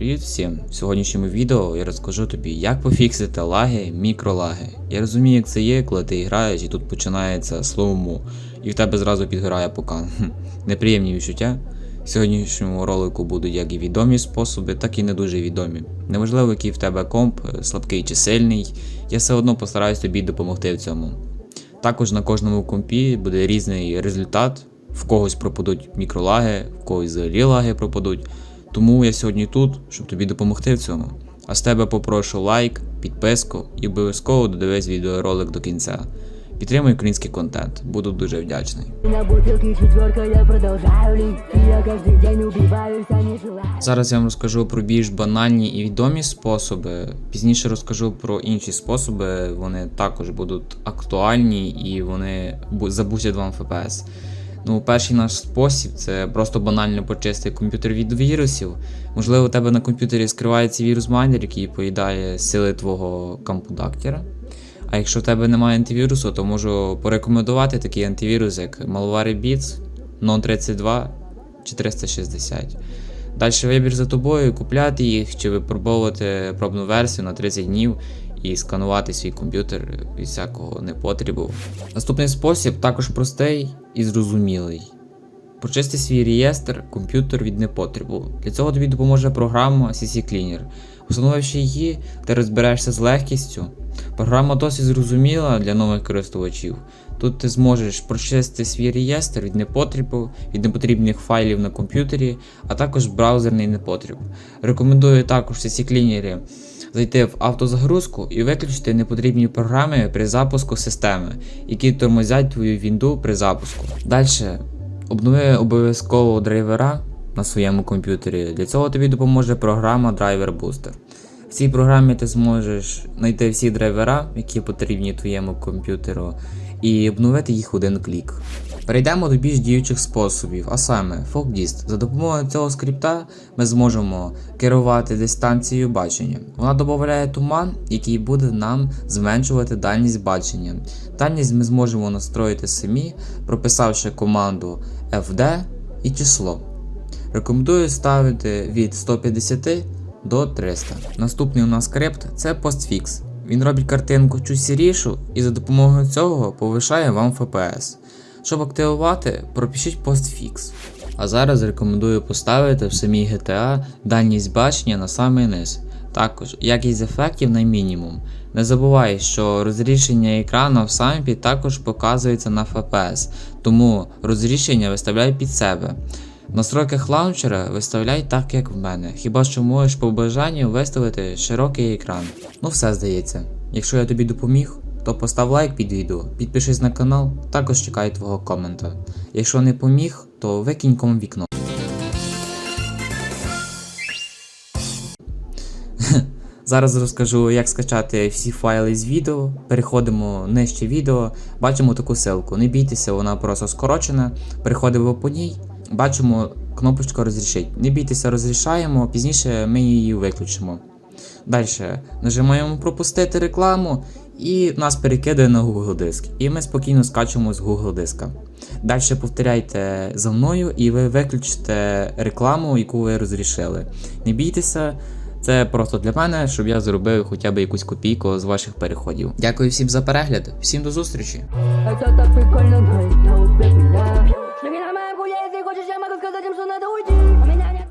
Привіт всім! В сьогоднішньому відео я розкажу тобі, як пофіксити лаги, мікролаги. Я розумію, як це є, коли ти граєш і тут починається слоуму, і в тебе зразу підгорає покан. Неприємні відчуття. В сьогоднішньому ролику будуть як і відомі способи, так і не дуже відомі. Неважливо, який в тебе комп, слабкий чи сильний, я все одно постараюсь тобі допомогти в цьому. Також на кожному компі буде різний результат. В когось пропадуть мікролаги, в когось взагалі лаги пропадуть. Тому я сьогодні тут, щоб тобі допомогти в цьому. А з тебе попрошу лайк, підписку і обов'язково додивись відеоролик до кінця. Підтримуй український контент, буду дуже вдячний. Зараз я вам розкажу про більш банальні і відомі способи. Пізніше розкажу про інші способи. Вони також будуть актуальні і вони бу- забустять вам FPS. Ну, перший наш спосіб це просто банально почистити комп'ютер від вірусів. Можливо, у тебе на комп'ютері скривається вірус майнер, який поїдає сили твого компудактера. А якщо в тебе немає антивірусу, то можу порекомендувати такий антивірус, як Malware Beats, Non32 чи 360. Далі вибір за тобою, купляти їх чи випробовувати пробну версію на 30 днів і сканувати свій комп'ютер від всякого непотребу. Наступний спосіб також простий і зрозумілий. Почисти свій реєстр комп'ютер від непотребу. Для цього тобі допоможе програма CC Cleaner. Встановивши її, ти розберешся з легкістю. Програма досить зрозуміла для нових користувачів. Тут ти зможеш прочистити свій реєстр від непотребу, від непотрібних файлів на комп'ютері, а також браузерний непотреб. Рекомендую також CC Cleaner зайти в автозагрузку і виключити непотрібні програми при запуску системи, які тормозять твою вінду при запуску. Далі обнови обов'язково драйвера на своєму комп'ютері. Для цього тобі допоможе програма Driver Booster. В цій програмі ти зможеш знайти всі драйвера, які потрібні твоєму комп'ютеру, і обновити їх один клік. Перейдемо до більш діючих способів, а саме FocDist. За допомогою цього скрипта ми зможемо керувати дистанцією бачення. Вона додає туман, який буде нам зменшувати дальність бачення. Дальність ми зможемо настроїти самі, прописавши команду FD і число. Рекомендую ставити від 150 до 300. Наступний у нас скрипт це PostFix. Він робить картинку чуть сірішу і за допомогою цього повишає вам FPS. Щоб активувати, пропишіть PostFix. А зараз рекомендую поставити в самій GTA дальність бачення на самий низ. Також якість ефектів на мінімум. Не забувай, що розрішення екрану в сампі також показується на FPS, тому розрішення виставляй під себе. В настройках лаунчера виставляй так, як в мене. Хіба що можеш по бажанню виставити широкий екран. Ну все здається. Якщо я тобі допоміг, то постав лайк під відео, підпишись на канал, також чекаю твого комента. Якщо не поміг, то викинь ком вікно. Зараз розкажу, як скачати всі файли з відео. Переходимо нижче відео, бачимо таку ссылку. Не бійтеся, вона просто скорочена. Переходимо по ній, бачимо кнопочку розрішить. Не бійтеся, розрішаємо, пізніше ми її виключимо. Далі нажимаємо пропустити рекламу і нас перекидає на Google диск. І ми спокійно скачемо з Google диска. Далі повторяйте за мною і ви виключите рекламу, яку ви розрішили. Не бійтеся, це просто для мене, щоб я зробив хоча б якусь копійку з ваших переходів. Дякую всім за перегляд, всім до зустрічі! я, хочешь, я могу сказать им, что надо уйти.